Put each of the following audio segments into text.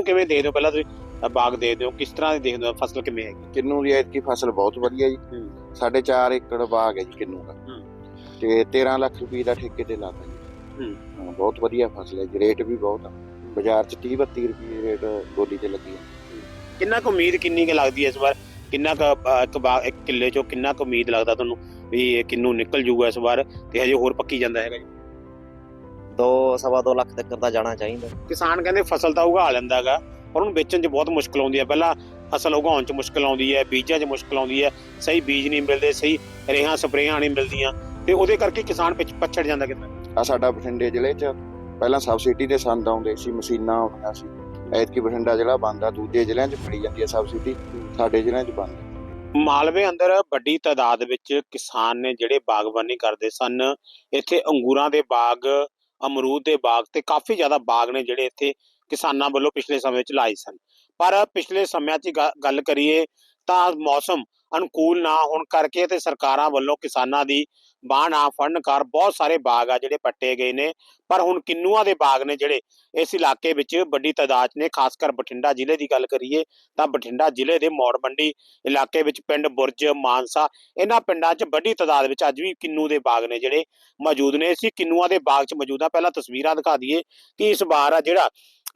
ਕਿੰਨੂੰ ਕਿਵੇਂ ਦੇਖਦੇ ਹੋ? ਪਹਿਲਾਂ ਤੁਸੀਂ ਬਾਗ ਦੇਖਦੇ ਹੋ ਕਿਸ ਤਰ੍ਹਾਂ ਦੀ ਦੇਖਦੇ ਹੋ ਫਸਲ ਕਿਵੇਂ ਹੈਗੀ? ਕਿੰਨੂ ਦੀ ਐਤਕੀ ਫਸਲ ਬਹੁਤ ਵਧੀਆ ਜੀ। ਸਾਡੇ 4 ਏਕੜ ਬਾਗ ਹੈ ਜੀ ਕਿੰਨੂ ਦਾ। ਤੇ 13 ਲੱਖ ਰੁਪਏ ਦਾ ਠੇਕੇ ਤੇ ਲਾਤਾ ਜੀ। ਹੂੰ। ਬਹੁਤ ਵਧੀਆ ਫਸਲ ਹੈ ਜੀ ਰੇਟ ਵੀ ਬਹੁਤ ਆ। ਬਾਜ਼ਾਰ 'ਚ 30 32 ਰੁਪਏ ਰੇਟ ਬੋਲੀ ਤੇ ਲੱਗੀ ਹੈ ਕਿੰਨਾ ਕੁ ਉਮੀਦ ਕਿੰਨੀ ਕੁ ਲੱਗਦੀ ਹੈ ਇਸ ਵਾਰ? ਕਿੰਨਾ ਕੁ ਇੱਕ ਬਾਗ ਇੱਕ ਕਿੱਲੇ ਚੋਂ ਕਿੰਨਾ ਕੁ ਉਮੀਦ ਲੱਗਦਾ ਤੁਹਾਨੂੰ ਵੀ ਇਹ ਕਿੰਨੂੰ ਨਿਕਲ ਜੂਗਾ ਇਸ ਵਾਰ ਤੇ ਹਜੇ ਹੋਰ ਪੱਕੀ ਜਾਂਦਾ ਹੈਗਾ ਜੀ? ਦੋ ਸਵਾ ਦੋ ਲੱਖ ਤੱਕ ਦਾ ਜਾਣਾ ਚਾਹੀਦਾ। ਕਿਸਾਨ ਕਹਿੰਦੇ ਫਸਲ ਤਾਂ ਉਗਾ ਲੈਂਦਾਗਾ ਪਰ ਉਹਨੂੰ ਵੇਚਣ 'ਚ ਬਹੁਤ ਮੁਸ਼ਕਲ ਆਉਂਦੀ ਹੈ। ਪਹਿਲਾਂ ਫਸਲ ਉਗਾਉਣ 'ਚ ਮੁਸ਼ਕਲ ਆਉਂਦੀ ਹੈ ਬੀਜਾਂ 'ਚ ਮੁਸ਼ਕਲ ਆਉਂਦੀ ਹੈ ਸਹੀ ਬੀਜ ਨਹੀਂ ਮਿਲਦੇ ਸਹੀ ਰੇਹਾਂ ਸਪਰੇਆਂ ਨਹੀਂ ਮਿਲਦੀਆਂ। ਤੇ ਉਹਦੇ ਕਰਕੇ ਕਿਸਾਨ ਪਿੱਛ ਪਛੜ ਜਾਂਦਾ ਕਿਤੇ ਆ ਸਾਡਾ ਬਠਿੰਡੇ ਜ਼ਿਲ੍ਹੇ 'ਚ ਪਹਿਲਾਂ ਸਬਸਿਡੀ ਦੇ ਸੰਦ ਆਉਂਦੇ ਸੀ ਮਸ਼ੀਨਾਂ ਆਉਂਦੀਆਂ ਸੀ। ਐਤਕੀ ਬਠਿੰਡਾ ਜ਼ਿਲ੍ਹਾ ਬੰਦ ਆ ਦੂਜੇ ਜ਼ਿਲ੍ਹਿਆਂ 'ਚ ਫੜੀ ਜਾਂਦੀ ਹੈ ਸਬਸਿਡੀ ਸਾਡੇ ਜ਼ਿਲ੍ਹਿਆਂ 'ਚ ਬੰਦ। ਮਾਲਵੇ ਅੰਦਰ ਵੱਡੀ ਤਾਦਾਦ ਵਿੱਚ ਕਿਸਾਨ ਨੇ ਜਿਹੜੇ ਬਾਗਬਾਨੀ ਕਰਦੇ ਸਨ ਇੱਥੇ ਅੰਗੂਰਾਂ ਦੇ ਬਾਗ ਅਮਰੂਦ ਦੇ ਬਾਗ ਤੇ ਕਾਫੀ ਜ਼ਿਆਦਾ ਬਾਗ ਨੇ ਜਿਹੜੇ ਇੱਥੇ ਕਿਸਾਨਾਂ ਵੱਲੋਂ ਪਿਛਲੇ ਸਮੇਂ ਵਿੱਚ ਲਾਏ ਸਨ। ਪਰ ਪਿਛਲੇ ਸਮਿਆਂ 'ਚ ਗੱਲ ਕਰੀਏ ਤਾਂ ਮੌਸਮ ਅਨੁਕੂਲ ਨਾ ਹੋਣ ਕਰਕੇ ਤੇ ਸਰਕਾਰਾਂ ਵੱਲੋਂ ਕਿਸਾਨਾਂ ਦੀ ਬਾਂਹ ਨਾ ਕਰ ਬਹੁਤ ਸਾਰੇ ਬਾਗ ਆ ਜਿਹੜੇ ਪੱਟੇ ਗਏ ਨੇ। ਪਰ ਹੁਣ ਕਿੰਨੂਆਂ ਦੇ ਬਾਗ ਨੇ ਜਿਹੜੇ ਇਸ ਇਲਾਕੇ ਵਿੱਚ ਵੱਡੀ ਤਾਦਾਦ ਨੇ, ਖਾਸ ਕਰ ਬਠਿੰਡਾ ਜ਼ਿਲ੍ਹੇ ਦੀ ਗੱਲ ਕਰੀਏ ਤਾਂ ਬਠਿੰਡਾ ਜ਼ਿਲ੍ਹੇ ਦੇ ਮੌੜ ਮੰਡੀ ਇਲਾਕੇ ਵਿੱਚ ਪਿੰਡ ਬੁਰਜ, ਮਾਨਸਾ ਇਹਨਾਂ ਪਿੰਡਾਂ 'ਚ ਵੱਡੀ ਤਾਦਾਦ ਵਿੱਚ ਅੱਜ ਵੀ ਕਿੰਨੂ ਦੇ ਬਾਗ ਨੇ ਜਿਹੜੇ ਮੌਜੂਦ ਨੇ। ਅਸੀਂ ਕਿੰਨੂਆਂ ਦੇ ਬਾਗ 'ਚ ਮੌਜੂਦ ਆ ਪਹਿਲਾਂ ਤਸਵੀਰਾਂ ਦਿਖਾ ਦਈਏ ਕਿ ਇਸ ਵਾਰ ਆ ਜਿਹੜਾ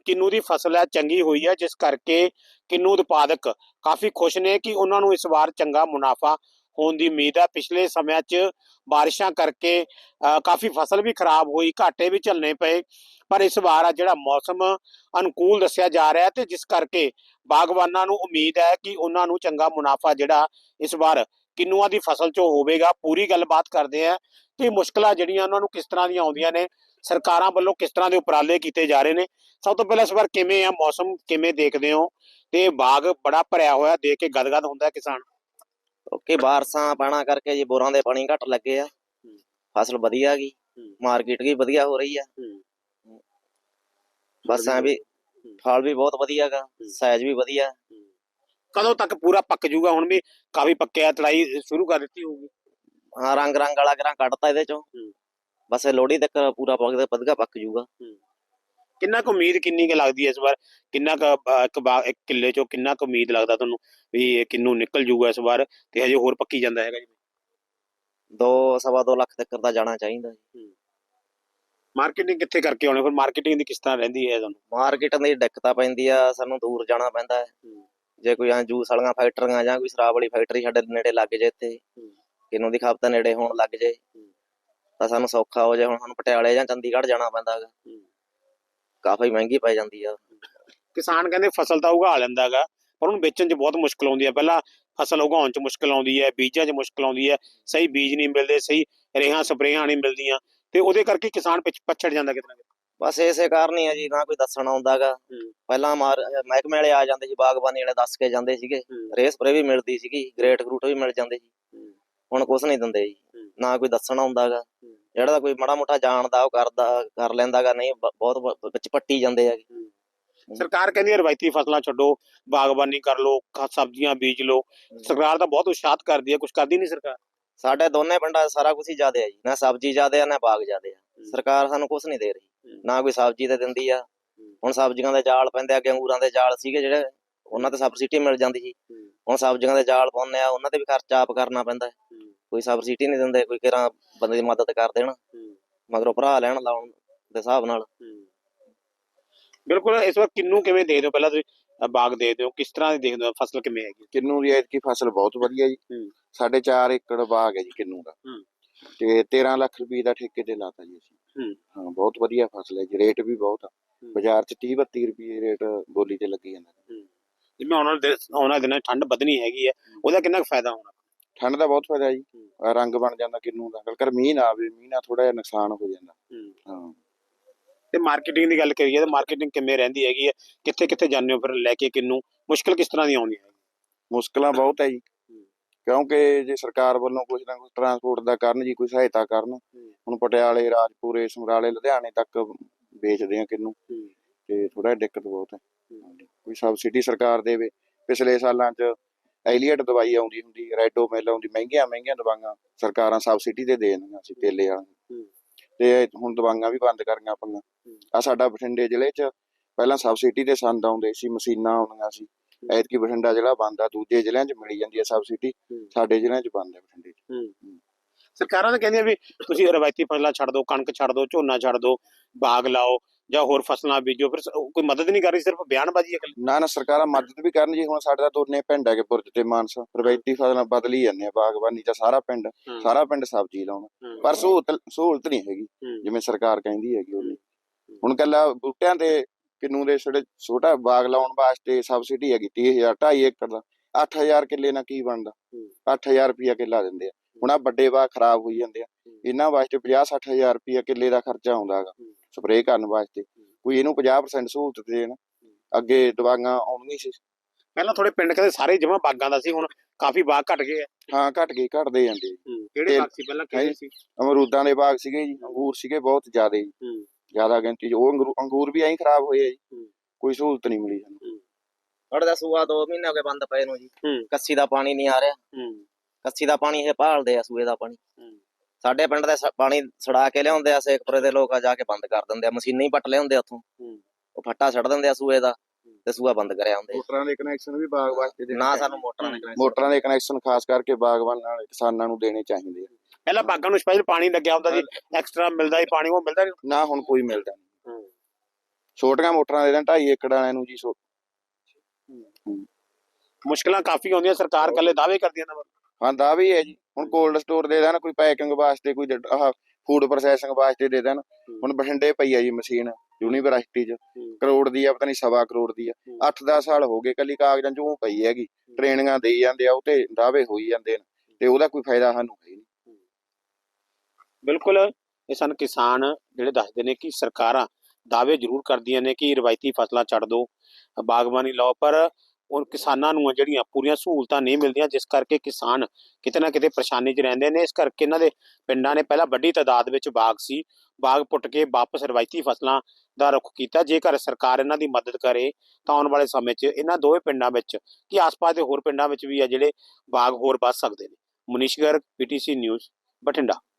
ਕਿੰਨੂ ਦੀ ਫਸਲ ਹੈ, ਚੰਗੀ ਹੋਈ ਹੈ, ਜਿਸ ਕਰਕੇ ਕਿੰਨੂ ਉਤਪਾਦਕ ਕਾਫੀ ਖੁਸ਼ ਨੇ ਕਿ ਉਹਨਾਂ ਨੂੰ ਇਸ ਵਾਰ ਚੰਗਾ ਮੁਨਾਫਾ ਹੋਣ ਦੀ ਉਮੀਦ ਹੈ। ਪਿਛਲੇ ਸਮਿਆਂ 'ਚ ਬਾਰਿਸ਼ਾਂ ਕਰਕੇ ਕਾਫੀ ਫਸਲ ਵੀ ਖਰਾਬ ਹੋਈ, ਘਾਟੇ ਵੀ ਝੱਲਣੇ ਪਏ, ਪਰ ਇਸ ਵਾਰ ਆ ਜਿਹੜਾ ਮੌਸਮ ਅਨੁਕੂਲ ਦੱਸਿਆ ਜਾ ਰਿਹਾ ਤੇ ਜਿਸ ਕਰਕੇ ਬਾਗਬਾਨਾਂ ਨੂੰ ਉਮੀਦ ਹੈ ਕਿ ਉਹਨਾਂ ਨੂੰ ਚੰਗਾ ਮੁਨਾਫਾ ਜਿਹੜਾ ਇਸ ਵਾਰ ਕਿੰਨੂਆਂ ਦੀ ਫਸਲ ਚੋਂ ਹੋਵੇਗਾ। ਪੂਰੀ ਗੱਲਬਾਤ ਕਰਦੇ ਆ ਤੇ ਮੁਸ਼ਕਲਾਂ ਜਿਹੜੀਆਂ ਉਹਨਾਂ ਨੂੰ ਕਿਸ ਤਰ੍ਹਾਂ ਦੀਆਂ ਆਉਂਦੀਆਂ ਨੇ ਸਰਕਾਰਾਂ ਵੱਲੋਂ ਕਿਸ ਤਰ੍ਹਾਂ ਦੇ ਉਪਰਾਲੇ ਕੀਤੇ ਜਾ ਰਹੇ ਨੇ? ਸਭ ਤੋਂ ਪਹਿਲਾਂ ਇਸ ਵਾਰ ਕਿਵੇਂ ਆ? ਮੌਸਮ ਕਿਵੇਂ ਦੇਖਦੇ ਹੋ? ਤੇ ਬਾਗ ਬੜਾ ਭਰਿਆ ਹੋਇਆ ਦੇਖ ਕੇ ਗਦਗਦ ਹੁੰਦਾ ਕਿਸਾਨ? ਓਕੇ ਬਾਰਸਾਂ ਪਾਣਾ ਕਰਕੇ ਜੀ ਬੋਰਾਂ ਦੇ ਪਾਣੀ ਘੱਟ ਲੱਗੇ ਆ। ਫਸਲ ਵਧੀਆ ਗਈ। ਮਾਰਕੀਟ ਵੀ ਵਧੀਆ ਹੋ ਰਹੀ ਆ। ਬਸ ਐ ਵੀ ਫਲ ਵੀ ਬਹੁਤ ਵਧੀਆ ਗਾ। ਸਾਈਜ਼ ਵੀ ਵਧੀਆ। ਕਦੋਂ ਤੱਕ ਪੂਰਾ ਪੱਕ ਜੂਗਾ? ਹੁਣ ਵੀ ਕਾਫੀ ਪੱਕਿਆ ਤੜਾਈ ਸ਼ੁਰੂ ਕਰ ਦਿੱਤੀ ਹੋਊਗੀ। ਹਾਂ ਰੰਗ ਰੰਗ ਵਾਲਾ ਗਰਾਂ ਕੱਢਤਾ ਇਹਦੇ ਚੋਂ। ਬਸ ਇਹ ਲੋਹੜੀ ਤੱਕ ਪੂਰਾ ਪੱਕਦਾ ਵਧੀਆ ਪੱਕ ਜੂਗਾ ਕਿੰਨਾ ਕੁ ਉਮੀਦ ਕਿੰਨੀ ਕੁ ਲੱਗਦੀ ਹੈ ਇਸ ਵਾਰ? ਕਿੰਨਾ ਕੁ ਅ, ਇੱਕ ਬਾਗ ਇੱਕ ਕਿੱਲੇ ਚੋਂ ਕਿੰਨਾ ਕੁ ਉਮੀਦ ਲੱਗਦਾ ਤੁਹਾਨੂੰ ਵੀ ਇਹ ਕਿੰਨੂ ਨਿਕਲ ਜੂਗਾ ਇਸ ਵਾਰ ਤੇ ਹਜੇ ਹੋਰ ਪੱਕੀ ਜਾਂਦਾ ਹੈਗਾ ਜੀ? ਦੋ ਸਵਾ ਦੋ ਲੱਖ ਤੱਕ ਦਾ ਜਾਣਾ ਚਾਹੀਦਾ ਜੀ। ਮਾਰਕੀਟਿੰਗ ਕਿੱਥੇ ਕਰਕੇ ਆਉਣੇ? ਫਿਰ ਮਾਰਕੀਟਿੰਗ ਦੀ ਕਿਸ ਤਰ੍ਹਾਂ ਰਹਿੰਦੀ ਹੈ ਤੁਹਾਨੂੰ? ਮਾਰਕੀਟ ਦੀ ਦਿੱਕਤਾਂ ਪੈਂਦੀ ਆ ਸਾਨੂੰ ਦੂਰ ਜਾਣਾ ਪੈਂਦਾ ਹੈ। ਜੇ ਕੋਈ ਆ ਜੂਸ ਵਾਲੀਆਂ ਫੈਕਟਰੀਆਂ ਜਾਂ ਕੋਈ ਸ਼ਰਾਬ ਵਾਲੀ ਫੈਕਟਰੀ ਸਾਡੇ ਨੇੜੇ ਲੱਗ ਜੇ ਇੱਥੇ ਕਿਨੂੰ ਦੀ ਖਪਤ ਨੇੜੇ ਹੋਣ ਲੱਗ ਜੇ। ਤਾਂ ਸਾਨੂੰ ਸੌਖਾ ਹੋ ਜਾਏ ਹੁਣ ਸਾਨੂੰ ਪਟਿਆਲੇ ਜਾਂ ਚੰਡੀਗੜ੍ਹ ਜਾਣਾ ਪੈਂਦਾ ਹੈਗਾ। ਕਾਫੀ ਮਹਿੰਗੀ ਪੈ ਜਾਂਦੀ ਆ। ਕਿਸਾਨ ਕਹਿੰਦੇ ਫਸਲ ਤਾਂ ਉਗਾ ਲੈਂਦਾਗਾ ਪਰ ਉਹਨੂੰ ਵੇਚਣ 'ਚ ਬਹੁਤ ਮੁਸ਼ਕਲ ਆਉਂਦੀ ਹੈ ਪਹਿਲਾਂ ਫਸਲ ਉਗਾਉਣ 'ਚ ਮੁਸ਼ਕਲ ਆਉਂਦੀ ਹੈ ਬੀਜਾਂ 'ਚ ਮੁਸ਼ਕਲ ਆਉਂਦੀ ਹੈ। ਸਹੀ ਬੀਜ ਨਹੀਂ ਮਿਲਦੇ ਸਹੀ ਰੇਹਾਂ ਸਪਰੇਆਂ ਨਹੀਂ ਮਿਲਦੀਆਂ। ਤੇ ਉਹਦੇ ਕਰਕੇ ਕਿਸਾਨ ਪਿੱਛ ਪਛੜ ਜਾਂਦਾ ਕਿਤੇ ਨਾ ਕਿਤੇ। ਬਸ ਇਸੇ ਕਾਰਨ ਹੀ ਆ ਜੀ ਨਾ ਕੋਈ ਦੱਸਣ ਆਉਂਦਾਗਾ ਹੂੰ। ਪਹਿਲਾਂ ਮਾਰ ਮਹਿਕਮੇ ਵਾਲੇ ਆ ਜਾਂਦੇ ਸੀ ਬਾਗਬਾਨੀ ਵਾਲੇ ਦੱਸ ਕੇ ਜਾਂਦੇ ਸੀਗੇ। ਰੇ ਸਪਰੇ ਵੀ ਮਿਲਦੀ ਸੀਗੀ ਗ੍ਰੇਟ ਗਰੂਟ ਵੀ ਮਿਲ ਜਾਂਦੇ ਸੀ। ਹੁਣ ਕੁਛ ਨਹੀਂ ਦਿੰਦੇ ਜੀ। ਨਾ ਕੋਈ ਦੱਸਣ ਆਉਂਦਾਗਾ ਜਿਹੜਾ ਤਾਂ ਕੋਈ ਮਾੜਾ ਮੋਟਾ ਜਾਣਦਾ ਉਹ ਕਰਦਾ ਕਰ ਲੈਂਦਾਗਾ। ਨਹੀਂ ਬ- ਬਹੁਤ ਬ- ਵਿੱਚ ਪੱਟੀ ਜਾਂਦੇ ਆ ਸਰਕਾਰ ਕਹਿੰਦੀ ਹੈ ਰਵਾਇਤੀ ਫਸਲਾਂ ਛੱਡੋ ਬਾਗਬਾਨੀ ਕਰ ਲਓ ਖ- ਸਬਜ਼ੀਆਂ ਬੀਜ ਲਓ। ਸਰਕਾਰ ਤਾਂ ਬਹੁਤ ਉਤਸ਼ਾਹਤ ਕਰਦੀ ਹੈ ਕੁਝ ਕਰਦੀ ਨਹੀਂ ਸਰਕਾਰ। ਸਾਡੇ ਦੋਨੇ ਪਿੰਡਾਂ 'ਚ ਸਾਰਾ ਕੁਝ ਹੀ ਜ਼ਿਆਦੇ ਆ ਜੀ। ਨਾ ਸਬਜ਼ੀ ਜ਼ਿਆਦੇ ਆ ਨਾ ਬਾਗ ਜ਼ਿਆਦੇ ਆ ਸਰਕਾਰ ਸਾਨੂੰ ਕੁਝ ਨਹੀਂ ਦੇ ਰਹੀ। ਨਾ ਕੋਈ ਸਬਜ਼ੀ ਤੇ ਦਿੰਦੀ ਆ। ਹੁਣ ਸਬਜ਼ੀਆਂ ਦੇ ਜਾਲ ਪੈਂਦੇ ਅੱਗੇ ਅੰਗੂਰਾਂ ਦੇ ਜਾਲ ਸੀਗੇ ਜਿਹੜੇ ਉਹਨਾਂ ਤੇ ਸਬਸਿਡੀ ਮਿਲ ਜਾਂਦੀ ਸੀ। ਹੁਣ ਸਬਜ਼ੀਆਂ ਦੇ ਜਾਲ ਪਾਉਂਦੇ ਆ ਉਹਨਾਂ ਤੇ ਵੀ ਖਰਚਾ ਆਪ ਕਰਨਾ ਪੈਂਦਾ ਹੈ। ਕੋਈ ਸਬਸਿਡੀ ਨਹੀਂ ਦਿੰਦੇ ਕੋਈ ਕਿਹੜਾ ਬੰਦੇ ਦੀ ਮਦਦ ਕਰ ਦੇਣ। ਮਗਰੋਂ ਭਰਾ ਲੈਣ ਲਾਉਣ ਦੇ ਹਿਸਾਬ ਨਾਲ। ਬਿਲਕੁਲ ਇਸ ਵਾਰ ਕਿੰਨੂ ਕਿਵੇਂ ਦੇਖਦੇ ਹੋ? ਪਹਿਲਾਂ ਤੁਸੀਂ ਬਾਗ ਦੇਖਦੇ ਹੋ ਕਿਸ ਤਰ੍ਹਾਂ ਦੀ ਦੇਖਦੇ ਹੋ? ਫਸਲ ਕਿਵੇਂ ਹੈਗੀ? ਕਿੰਨੂ ਦੀ ਐਤਕੀ ਫਸਲ ਬਹੁਤ ਵਧੀਆ ਜੀ। ਸਾਡੇ 4 ਏਕੜ ਬਾਗ ਹੈ ਜੀ ਕਿੰਨੂ ਦਾ। ਤੇ 13 ਲੱਖ ਰੁਪਏ ਦਾ ਠੇਕੇ ਤੇ ਲਾਤਾ ਜੀ ਅਸੀਂ। ਹੂੰ। ਬਹੁਤ ਵਧੀਆ ਫਸਲ ਹੈ ਜੀ ਰੇਟ ਵੀ ਬਹੁਤ ਆ। ਬਾਜ਼ਾਰ 'ਚ 30 32 ਰੁਪਏ ਰੇਟ ਬੋਲੀ ਤੇ ਲੱਗੀ ਜਾਂਦਾ ਜਿਵੇਂ ਆਉਣ ਵਾਲੇ ਦਿਨ- ਆਉਣ ਵਾਲੇ ਦਿਨਾਂ 'ਚ ਠੰਡ ਵਧਣੀ ਹੈਗੀ ਹੈ। ਉਹਦਾ ਕਿੰਨਾ ਕੁ ਫਾਇਦਾ ਹੋਣਾ? ਠੰਡ ਦਾ ਬਹੁਤ ਫਾਇਦਾ ਜੀ। ਰੰਗ ਬਣ ਜਾਂਦਾ ਕਿੰਨੂ ਦਾ। ਕਰ ਮੀਂਹ ਨਾ ਆਵੇ ਮੀਂਹ ਨਾਲ ਥੋੜਾ ਜਿਹਾ ਨੁਕਸਾਨ ਹੋ ਜਾਂਦਾ। ਹਾਂ। ਤੇ ਮਾਰਕੀਟਿੰਗ ਦੀ ਗੱਲ ਕਰੀਏ ਤਾਂ ਮਾਰਕੀਟਿੰਗ ਕਿਵੇਂ ਰਹਿੰਦੀ ਹੈਗੀ ਹੈ? ਕਿੱਥੇ ਕਿੱਥੇ ਜਾਂਦੇ ਹੋ ਫਿਰ ਲੈ ਕੇ ਕਿੰਨੂ? ਮੁਸ਼ਕਲ ਕਿਸ ਤਰ੍ਹਾਂ ਦੀ ਆਉਂਦੀ ਹੈ? ਮੁਸ਼ਕਲਾਂ ਬਹੁਤ ਹੈ ਜੀ। ਕਿਉਂਕਿ ਜੇ ਸਰਕਾਰ ਵੱਲੋਂ ਕੁਝ ਨਾ ਕੁਝ ਟਰਾਂਸਪੋਰਟ ਦਾ ਕਰਨ ਜੀ ਕੋਈ ਸਹਾਇਤਾ ਕਰਨ ਹੁਣ ਪਟਿਆਲੇ ਰਾਜਪੁਰੇ ਸਮਰਾਲੇ ਲੁਧਿਆਣੇ ਤੱਕ ਵੇਚਦੇ ਆ ਕਿੰਨੂ। ਤੇ ਥੋੜਾ ਦਿੱਕਤ ਬਹੁਤ ਹੈ। ਕੋਈ ਸਬਸਿਡੀ ਸਰਕਾਰ ਦੇਵੇ। ਪਿਛਲੇ ਸਾਲਾਂ 'ਚ ਐਲੀਅਟ ਦਵਾਈ ਆਉਂਦੀ ਹੁੰਦੀ ਰੈਡੋ ਮਿਲ ਆਉਂਦੀ ਮਹਿੰਗੀਆਂ ਮਹਿੰਗੀਆਂ ਦਵਾਈਆਂ ਸਰਕਾਰਾਂ ਸਬਸਿਡੀ ਤੇ ਦੇ ਦਿੰਦੀਆਂ ਸੀ ਤੇਲੇ ਵਾਲਾ ਤੇ ਹੁਣ ਦਵਾਈਆਂ ਵੀ ਬੰਦ ਕਰੀਆਂ ਆਪਣੀਆਂ। ਆ ਸਾਡਾ ਬਠਿੰਡੇ ਜ਼ਿਲ੍ਹੇ 'ਚ ਪਹਿਲਾਂ ਸਬਸਿਡੀ ਤੇ ਸੰਦ ਆਉਂਦੇ ਸੀ ਮਸ਼ੀਨਾਂ ਆਉਂਦੀਆਂ ਸੀ। ਐਤਕੀ ਬਠਿੰਡਾ ਜ਼ਿਲ੍ਹਾ ਬੰਦ ਆ ਦੂਜੇ ਜ਼ਿਲ੍ਹਿਆਂ 'ਚ ਮਿਲੀ ਜਾਂਦੀ ਹੈ। ਸਬਸਿਡੀ ਸਾਡੇ ਜ਼ਿਲ੍ਹਿਆਂ 'ਚ ਬੰਦ ਹੈ ਬਠਿੰਡੇ 'ਚ। ਸਰਕਾਰਾਂ ਤਾਂ ਕਹਿੰਦੀਆਂ ਵੀ ਤੁਸੀਂ ਰਵਾਇਤੀ ਫਸਲਾਂ ਛੱਡ ਦਿਓ ਕਣਕ ਛੱਡ ਦਿਓ ਝੋਨਾ ਛੱਡ ਦਿਓ ਬਾਗ ਲਾਓ। ਜਾਂ ਹੋਰ ਫਸਲਾਂ ਬੀਜੋ ਫਿਰ ਸ- ਉਹ ਕੋਈ ਮਦਦ ਨਹੀਂ ਕਰ ਰਹੀ ਸਿਰਫ ਬਿਆਨਬਾਜ਼ੀ ਹੈ ਇਕੱਲੀ। ਨਾ ਨਾ ਸਰਕਾਰਾਂ ਮਦਦ ਵੀ ਕਰਨ ਜੀ ਹੁਣ ਸਾਡੇ ਤਾਂ ਦੋਨੇ ਪਿੰਡ ਹੈਗੇ ਬੁਰਜ ਤੇ ਮਾਨਸਾ ਰਵਾਇਤੀ ਫਸਲਾਂ ਬਦਲੀ ਜਾਂਦੇ ਆ ਬਾਗਬਾਨੀ ਤਾਂ ਸਾਰਾ ਪਿੰਡ ਸਾਰਾ ਪਿੰਡ ਸਬਜ਼ੀ ਲਾਉਣਾ। ਪਰ ਸਹੂਲਤ ਸਹੂਲਤ ਨਹੀਂ ਹੈਗੀ ਜਿਵੇਂ ਸਰਕਾਰ ਕਹਿੰਦੀ ਹੈਗੀ ਉਹਨੇ ਹੁਣ ਕੱਲਾ ਬੂਟਿਆਂ ਤੇ ਕਿੰਨੂ ਦੇ ਛੋਟੇ ਛੋਟਾ ਬਾਗ ਲਾਉਣ ਵਾਸਤੇ ਸਬਸਿਡੀ ਹੈਗੀ 30000 2.5 ਏਕੜ ਦਾ 8000 ਕਿੱਲੇ ਨਾਲ ਕੀ ਬਣਦਾ? 8000 ਰੁਪਿਆ ਕਿੱਲਾ ਦਿੰਦੇ ਆ। ਹੁਣ ਆ ਵੱਡੇ ਬਾਗ ਖਰਾਬ ਹੋਈ ਜਾਂਦੇ ਆ। ਇਹਨਾਂ ਵਾਸਤੇ 50 60000 ਰੁਪਿਆ ਕਿੱਲੇ ਦਾ ਖਰਚਾ ਆਉਂਦਾ ਹੈਗਾ ਸਪਰੇਅ ਕਰਨ ਵਾਸਤੇ। ਕੋਈ ਇਹਨੂੰ 50% ਸਹੂਲਤ ਦੇਣ ਅੱਗੇ ਦਵਾਈਆਂ ਆਉਣਗੀਆਂ ਸੀ। ਪਹਿਲਾਂ ਥੋੜੇ ਪਿੰਡ ਕਹਿੰਦੇ ਸਾਰੇ ਜਮਾ ਬਾਗਾਂ ਦਾ ਸੀ ਹੁਣ ਕਾਫੀ ਬਾਗ ਘਟ ਗਏ ਆ। ਹਾਂ ਘਟ ਗਈ ਘਟਦੇ ਜਾਂਦੇ। ਕਿਹੜੇ ਬਾਗ ਸੀ ਪਹਿਲਾਂ ਕਿਹੜੇ ਸੀ? ਅਮਰੂਦਾਂ ਦੇ ਬਾਗ ਸੀਗੇ ਜੀ ਅੰਗੂਰ ਸੀਗੇ ਬਹੁਤ ਜ਼ਿਆਦੇ ਜੀ। ਜ਼ਿਆਦਾ ਗਿਣਤੀ ਉਹ ਅੰਗੂ- ਅੰਗੂਰ ਵੀ ਐਂ ਖਰਾਬ ਹੋਏ ਆ ਜੀ। ਕੋਈ ਸਹੂਲਤ ਨਹੀਂ ਮਿਲੀ ਸਾਨੂੰ। ਸਾਡੇ ਦਾ ਸੂਆ 2 ਮਹੀਨੇ ਹੋ ਗਏ ਬੰਦ ਪਏ ਨੂੰ ਜੀ। ਕੱਸੀ ਦਾ ਪਾਣੀ ਨਹੀਂ ਆ ਰਿਹਾ। ਕੱਸੀ ਦਾ ਪਾਣੀ ਇਹ ਭਾਲਦੇ ਆ ਸੂਏ ਦਾ ਪਾਣੀ। ਸਾਡੇ ਪਿੰਡ ਦੇ ਸ- ਪਾਣੀ ਛੜਾ ਕੇ ਲਿਆਉਂਦੇ ਆ ਸੇਖਪੁਰੇ ਦੇ ਲੋਕ ਆ ਜਾ ਕੇ ਬੰਦ ਕਰ ਦਿੰਦੇ ਆ। ਮਸ਼ੀਨਾਂ ਹੀ ਪੱਟ ਲਿਆਉਂਦੇ ਆ ਉੱਥੋਂ। ਉਹ ਫੱਟਾ ਛੱਡ ਦਿੰਦੇ ਆ ਸੂਏ ਦਾ ਤੇ ਸੂਆ ਬੰਦ ਕਰਿਆ ਹੁੰਦੇ ਮੋਟਰਾਂ ਦੇ ਕਨੈਕਸ਼ਨ ਵੀ ਬਾਗ ਵਾਸਤੇ ਦੇਣੇ ਨਾ। ਸਾਨੂੰ ਮੋਟਰਾਂ ਦੇ connection- ਮੋਟਰਾਂ ਦੇ ਕਨੈਕਸ਼ਨ ਖਾਸ ਕਰਕੇ ਬਾਗਬਾਨ ਨਾਲ ਕਿਸਾਨਾਂ ਨੂੰ ਦੇਣੇ ਚਾਹੀਦੇ ਆ। ਪਹਿਲਾਂ ਬਾਗਾਂ ਨੂੰ ਸਪੈਸ਼ਲ ਪਾਣੀ ਲੱਗਿਆ ਹੁੰਦਾ ਸੀ। ਐਕਸਟਰਾ ਮਿਲਦਾ ਸੀ ਪਾਣੀ ਉਹ ਮਿਲਦਾ ਨਹੀਂ ਨਾ ਹੁਣ ਕੋਈ ਮਿਲਦਾ ਨਹੀਂ। ਛੋਟੀਆਂ ਮੋਟਰਾਂ ਦੇ ਦੇਣ 2.5 ਏਕੜ ਵਾਲਿਆਂ ਨੂੰ ਜੀ ਛੋ- ਮੁਸ਼ਕਲਾਂ ਕਾਫੀ ਆਉਂਦੀਆਂ ਸਰਕਾਰ ਕੱਲੇ ਦਾਅਵੇ ਕਰਦੀ ਹੈ ਨਾ ਹਾਂ ਦਾ ਵੀ ਹੈ ਜੀ। ਹੁਣ ਕੋਲਡ ਸਟੋਰ ਦੇ ਦੇਣ ਕੋਈ ਪੈਕਿੰਗ ਵਾਸਤੇ ਕੋਈ ਆਹ ਫੂਡ ਪ੍ਰੋਸੈਸਿੰਗ ਵਾਸਤੇ ਦੇ ਦੇਣ। ਹੁਣ ਬਠਿੰਡੇ ਪਈ ਆ ਜੀ ਮਸ਼ੀਨ ਯੂਨੀਵਰਸਿਟੀ 'ਚ। ਕਰੋੜ ਦੀ ਆ ਪਤਾ ਨਹੀਂ ਸਵਾ ਕਰੋੜ ਦੀ ਆ। 8-10 ਸਾਲ ਹੋ ਗਏ ਕੱਲੀ ਕਾਗਜ਼ਾਂ 'ਚ ਉਹ ਪਈ ਹੈਗੀ। ਟ੍ਰੇਨਿੰਗਾਂ ਦੇਈ ਜਾਂਦੇ ਆ ਉਹ ਤੇ ਦਾਅਵੇ ਹੋਈ ਜਾਂਦੇ ਨੇ। ਤੇ ਉਹਦਾ ਕੋਈ ਫਾਇਦਾ ਸਾਨੂੰ ਹੈ ਨਹੀਂ ਬਿਲਕੁਲ ਇਹ ਸਨ ਕਿਸਾਨ ਜਿਹੜੇ ਦੱਸਦੇ ਨੇ ਕਿ ਸਰਕਾਰਾਂ ਦਾਅਵੇ ਜ਼ਰੂਰ ਕਰਦੀਆਂ ਨੇ ਕਿ ਰਵਾਇਤੀ ਫਸਲਾਂ ਛੱਡ ਦਿਓ ਬਾਗਬਾਨੀ ਲਾਓ ਪਰ ਉਹ ਕਿਸਾਨਾਂ ਨੂੰ ਆ ਜਿਹੜੀਆਂ ਪੂਰੀਆਂ ਸਹੂਲਤਾਂ ਨਹੀਂ ਮਿਲਦੀਆਂ, ਜਿਸ ਕਰਕੇ ਕਿਸਾਨ ਕਿਤੇ ਨਾ ਕਿਤੇ ਪਰੇਸ਼ਾਨੀ 'ਚ ਰਹਿੰਦੇ ਨੇ। ਇਸ ਕਰਕੇ ਇਹਨਾਂ ਦੇ ਪਿੰਡਾਂ ਨੇ ਪਹਿਲਾਂ ਵੱਡੀ ਤਾਦਾਦ ਵਿੱਚ ਬਾਗ ਸੀ। ਬਾਗ ਪੁੱਟ ਕੇ ਵਾਪਸ ਰਵਾਇਤੀ ਫਸਲਾਂ ਦਾ ਰੁਖ ਕੀਤਾ। ਜੇਕਰ ਸਰਕਾਰ ਇਹਨਾਂ ਦੀ ਮਦਦ ਕਰੇ ਤਾਂ ਆਉਣ ਵਾਲੇ ਸਮੇਂ 'ਚ ਇਹਨਾਂ ਦੋਵੇਂ ਪਿੰਡਾਂ ਵਿੱਚ ਕਿ ਆਸ-ਪਾਸ ਦੇ ਹੋਰ ਪਿੰਡਾਂ ਵਿੱਚ ਵੀ ਆ ਜਿਹੜੇ ਬਾਗ ਹੋਰ ਵੱਧ ਸਕਦੇ ਨੇ। Manish Garg PTC news, Bathinda.